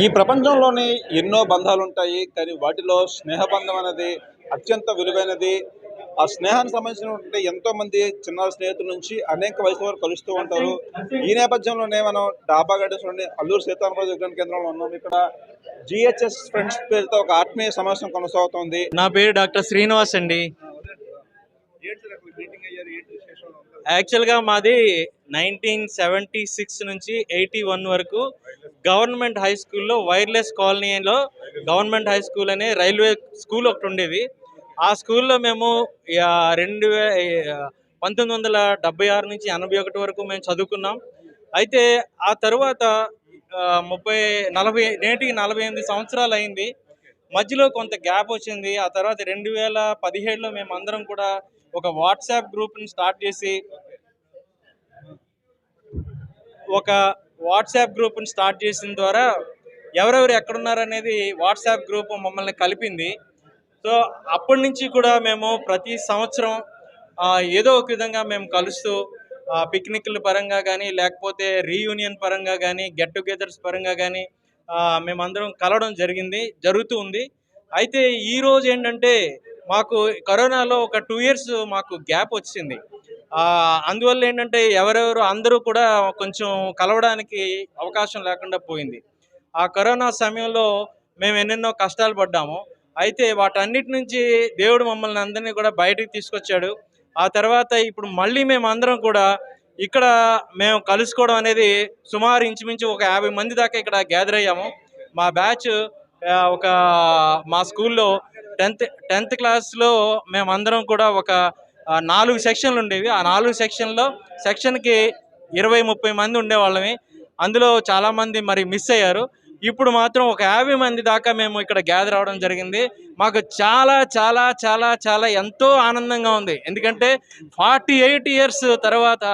ఈ ప్రపంచంలోని ఎన్నో బంధాలు ఉంటాయి కానీ వాటిలో స్నేహబంధం అనేది అత్యంత విలువైనది. ఆ స్నేహానికి సంబంధించినటువంటి ఎంతో మంది చిన్న స్నేహితుల నుంచి అనేక వయసుల వరకు కలుస్తూ ఉంటారు. ఈ నేపథ్యంలోనే మనం డాబా గడ్డెస్ నుండి అల్లూరు సీతారామరాజు విజ్ఞాన కేంద్రంలో ఉన్నాం. ఇక్కడ జిహెచ్ఎస్ ఫ్రెండ్స్ పేరుతో ఒక ఆత్మీయ సమావేశం కొనసాగుతోంది. నా పేరు డాక్టర్ శ్రీనివాస్ అండి. యాక్చువల్గా మాది నైన్టీన్ సెవెంటీ సిక్స్ నుంచి ఎయిటీ వన్ వరకు గవర్నమెంట్ హై స్కూల్లో వైర్లెస్ కాలనీలో గవర్నమెంట్ హై స్కూల్ అనే రైల్వే స్కూల్ ఒకటి ఉండేది ఆ స్కూల్లో మేము రెండు పంతొమ్మిది వందల డెబ్బై ఆరు నుంచి ఎనభై ఒకటి వరకు మేము చదువుకున్నాం. అయితే ఆ తర్వాత ముప్పై నలభై నేటికి నలభై ఎనిమిది సంవత్సరాలు అయింది. మధ్యలో కొంత గ్యాప్ వచ్చింది. ఆ తర్వాత రెండు వేల పదిహేడులో మేము అందరం కూడా ఒక వాట్సాప్ గ్రూప్ని స్టార్ట్ చేసి ఒక వాట్సాప్ గ్రూప్ని స్టార్ట్ చేసిన ద్వారా ఎవరెవరు ఎక్కడున్నారనేది వాట్సాప్ గ్రూప్ మమ్మల్ని కలిపింది. సో అప్పటి నుంచి కూడా మేము ప్రతి సంవత్సరం ఏదో ఒక విధంగా మేము కలుస్తూ పిక్నిక్ల పరంగా కానీ లేకపోతే రీయూనియన్ పరంగా కానీ గెట్ టుగెదర్స్ పరంగా కానీ మేమందరం కలవడం జరిగింది జరుగుతూ ఉంది. అయితే ఈరోజు ఏంటంటే మాకు కరోనాలో ఒక టూ ఇయర్స్ మాకు గ్యాప్ వచ్చింది. అందువల్ల ఏంటంటే ఎవరెవరు అందరూ కూడా కొంచెం కలవడానికి అవకాశం లేకుండా పోయింది. ఆ కరోనా సమయంలో మేము ఎన్నెన్నో కష్టాలు పడ్డాము. అయితే వాటన్నిటి నుంచి దేవుడు మమ్మల్ని అందరినీ కూడా బయటికి తీసుకొచ్చాడు. ఆ తర్వాత ఇప్పుడు మళ్ళీ మేము అందరం కూడా ఇక్కడ మేము కలుసుకోవడం అనేది సుమారు ఇంచుమించు ఒక యాభై మంది దాకా ఇక్కడ గ్యాదర్ అయ్యాము. మా బ్యాచ్ ఒక మా స్కూల్లో టెన్త్ టెన్త్ క్లాస్లో మేమందరం కూడా ఒక నాలుగు సెక్షన్లు ఉండేవి. ఆ నాలుగు సెక్షన్లో సెక్షన్కి ఇరవై ముప్పై మంది ఉండేవాళ్ళమి. అందులో చాలామంది మరి మిస్ అయ్యారు. ఇప్పుడు మాత్రం ఒక యాభై మంది దాకా మేము ఇక్కడ గ్యాదర్ అవడం జరిగింది. మాకు చాలా చాలా చాలా చాలా ఎంతో ఆనందంగా ఉంది. ఎందుకంటే ఫార్టీ ఎయిట్ ఇయర్స్ తర్వాత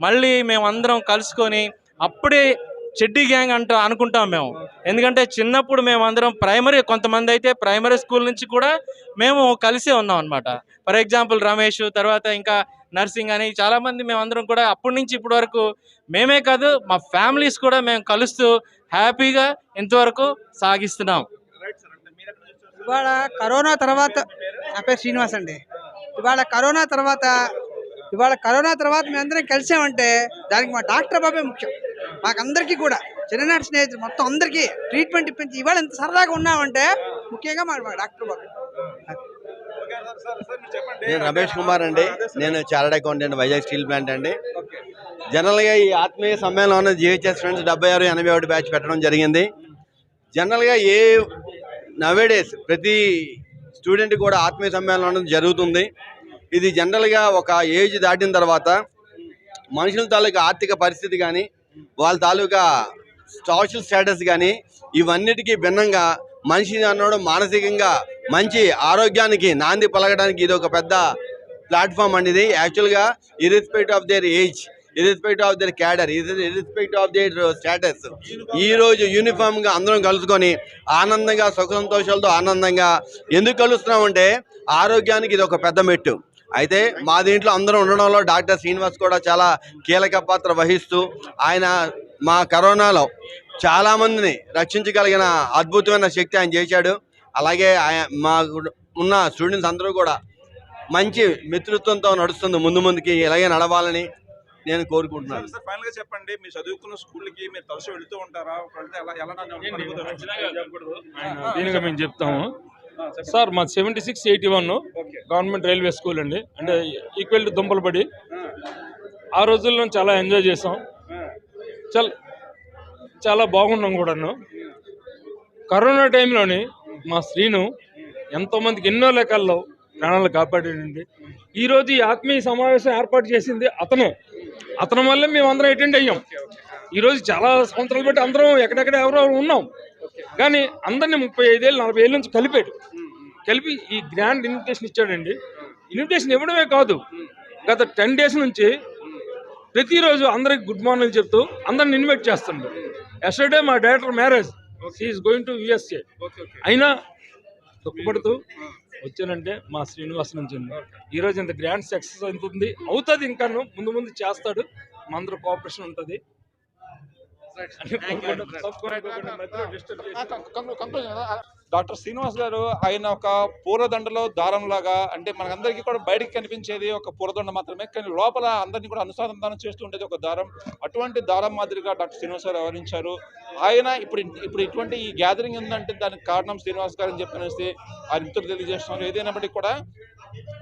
మళ్ళీ మేము అందరం కలుసుకొని అప్పుడే చెడ్డీ గ్యాంగ్ అంటూ అనుకుంటాం మేము. ఎందుకంటే చిన్నప్పుడు మేమందరం ప్రైమరీ కొంతమంది అయితే ప్రైమరీ స్కూల్ నుంచి కూడా మేము కలిసే ఉన్నాం అనమాట ఫర్ ఎగ్జాంపుల్ రమేష్ తర్వాత ఇంకా నర్సింగ్ అని చాలామంది మేము అందరం కూడా అప్పటి నుంచి ఇప్పటి వరకు మేమే కాదు మా ఫ్యామిలీస్ కూడా మేము కలుస్తూ హ్యాపీగా ఇంతవరకు సాగిస్తున్నాం. ఇవాళ కరోనా తర్వాత నా పేరు శ్రీనివాస్ అండి. ఇవాళ కరోనా తర్వాత ఇవాళ కరోనా తర్వాత మేము అందరం కలిసామంటే దానికి మా డాక్టర్ బాబే ముఖ్యం. మాకందరికీ కూడా. చిన్ననాటి స్నేహితులు మొత్తం అందరికీ ట్రీట్మెంట్ ఇప్పించి ఇవాళ ఎంత సరదాగా ఉన్నామంటే ముఖ్యంగా మా డాక్టర్ బాబు. నేను రమేష్ కుమార్ అండి. నేను chartered accountant Vizag steel plant అండి. జనరల్గా ఈ ఆత్మీయ సమ్మేళనం జిహెచ్ఎస్ ఫ్రెండ్స్ డెబ్బై ఆరు ఎనభై ఒకటి బ్యాచ్ పెట్టడం జరిగింది. జనరల్గా ఏ నవేడేస్ ప్రతి స్టూడెంట్ కూడా ఆత్మీయ సమ్మేళనం జరుగుతుంది. ఇది జనరల్గా ఒక ఏజ్ దాటిన తర్వాత మనుషుల తాలూకు ఆర్థిక పరిస్థితి కానీ వాళ్ళ తాలూకా సోషల్ స్టేటస్ కానీ ఇవన్నిటికీ భిన్నంగా మనిషి అన్నోడు మానసికంగా మంచి ఆరోగ్యానికి నాంది పలకడానికి ఇది ఒక పెద్ద ప్లాట్ఫామ్ అనేది యాక్చువల్గా irrespective of their age irrespective of their cadre irrespective of their status ఈ రోజు అందరం కలుసుకొని ఆనందంగా సుఖ సంతోషాలతో ఆనందంగా ఎందుకు కలుస్తున్నామంటే ఆరోగ్యానికి ఇది ఒక పెద్ద మెట్టు. అయితే మా దీంట్లో అందరం ఉండడంలో డాక్టర్ శ్రీనివాస్ కూడా చాలా కీలక పాత్ర వహిస్తూ ఆయన మా కరోనాలో చాలా మందిని రక్షించగలిగిన అద్భుతమైన శక్తి ఆయన చేశాడు. అలాగే ఆయన మా ఉన్న స్టూడెంట్స్ అందరూ కూడా మంచి మిత్రత్వంతో నడుస్తుంది ముందు ముందుకి ఇలాగే నడవాలని నేను కోరుకుంటున్నాను. సార్ ఫైనల్గా చెప్పండి మీరు చదువుకున్న స్కూల్కి మీరు తరచూ వెళ్తూ ఉంటారా? వెళ్తే ఎలా ఎలా మేము చెప్తాము. సార్ మా seventy six eighty one government railway school అండి. అంటే ఈక్వల్ టు దుంపలపడి. ఆ. రోజుల్లో చాలా ఎంజాయ్ చేసాం. చాలా చాలా బాగున్నాం కూడాను. కరోనా టైంలోని మా శ్రీను ఎంతోమందికి ఎన్నో లెక్కల్లో ప్రాణాలు కాపాడాడండి. ఈరోజు ఈ ఆత్మీయ సమావేశం ఏర్పాటు చేసింది అతనే. అతని వల్లే మేము అందరం అటెండ్ అయ్యాం. ఈరోజు చాలా సంవత్సరాలు బట్టి అందరం ఎక్కడెక్కడ ఎవరో ఉన్నాం. కానీ అందరినీ ముప్పై ఐదేళ్ళు నలభై ఏళ్ళ నుంచి కలిపాడు. కలిపి ఈ గ్రాండ్ ఇన్విటేషన్ ఇచ్చాడండి. ఇన్విటేషన్ ఇవ్వడమే కాదు గత టెన్ డేస్ నుంచి ప్రతిరోజు అందరికి గుడ్ మార్నింగ్ చెప్తూ అందరిని ఇన్వైట్ చేస్తుండ్రు ఎస్టర్డే మా director marriage is going to USA అయినా దుఃఖపడుతూ వచ్చానంటే మా శ్రీనివాస్ నుంచి ఈరోజు ఈ రోజు ఇంత గ్రాండ్ సక్సెస్ అవుతుంది అవుతుంది ఇంకాను ముందు ముందు చేస్తాడు. మా అందరూ కోఆపరేషన్ ఉంటుంది. డాక్టర్ శ్రీనివాస్ గారు ఆయన ఒక పూలదండలో దారం లాగా అంటే మనకందరికీ కూడా బయటికి కనిపించేది ఒక పూలదండ మాత్రమే కానీ లోపల అందరినీ కూడా అనుసంధానం చేస్తూ ఉండేది ఒక దారం. అటువంటి దారం మాదిరిగా డాక్టర్ శ్రీనివాస్ గారు వ్యవహరించారు. ఆయన ఇప్పుడు ఇప్పుడు ఇటువంటి ఈ గ్యాదరింగ్ ఉందంటే దానికి కారణం శ్రీనివాస్ గారు అని చెప్పనేసి ఆయన మిత్రులు తెలియజేస్తున్నారు. ఏదైనప్పటికీ కూడా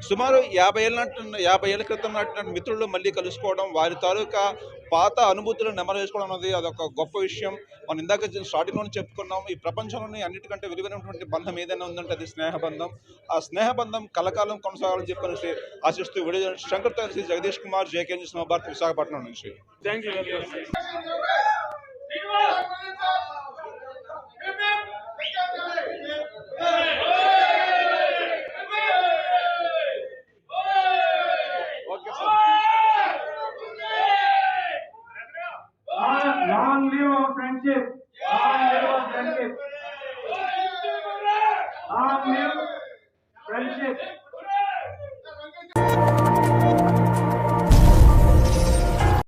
సుమారు యాభై ఏళ్ళ నాటి యాభై ఏళ్ళ క్రితం నాటిన మిత్రులు మళ్ళీ కలుసుకోవడం వారి తాలూకా పాత అనుభూతులను నెమరు వేసుకోవడం అనేది అదొక గొప్ప విషయం. మనం ఇందాక స్టార్టింగ్లోనే చెప్పుకున్నాం ఈ ప్రపంచంలోని అన్నిటికంటే విలువైనటువంటి బంధం ఏదైనా ఉందంటే అది స్నేహబంధం. ఆ స్నేహబంధం కలకాలం కొనసాగాలని చెప్పనేసి ఆశిస్తూ విడుదల శంకర్ శ్రీ జగదీష్ కుమార్ జేకే న్యూస్ విశాఖపట్నం నుంచి. संजीव राम मेव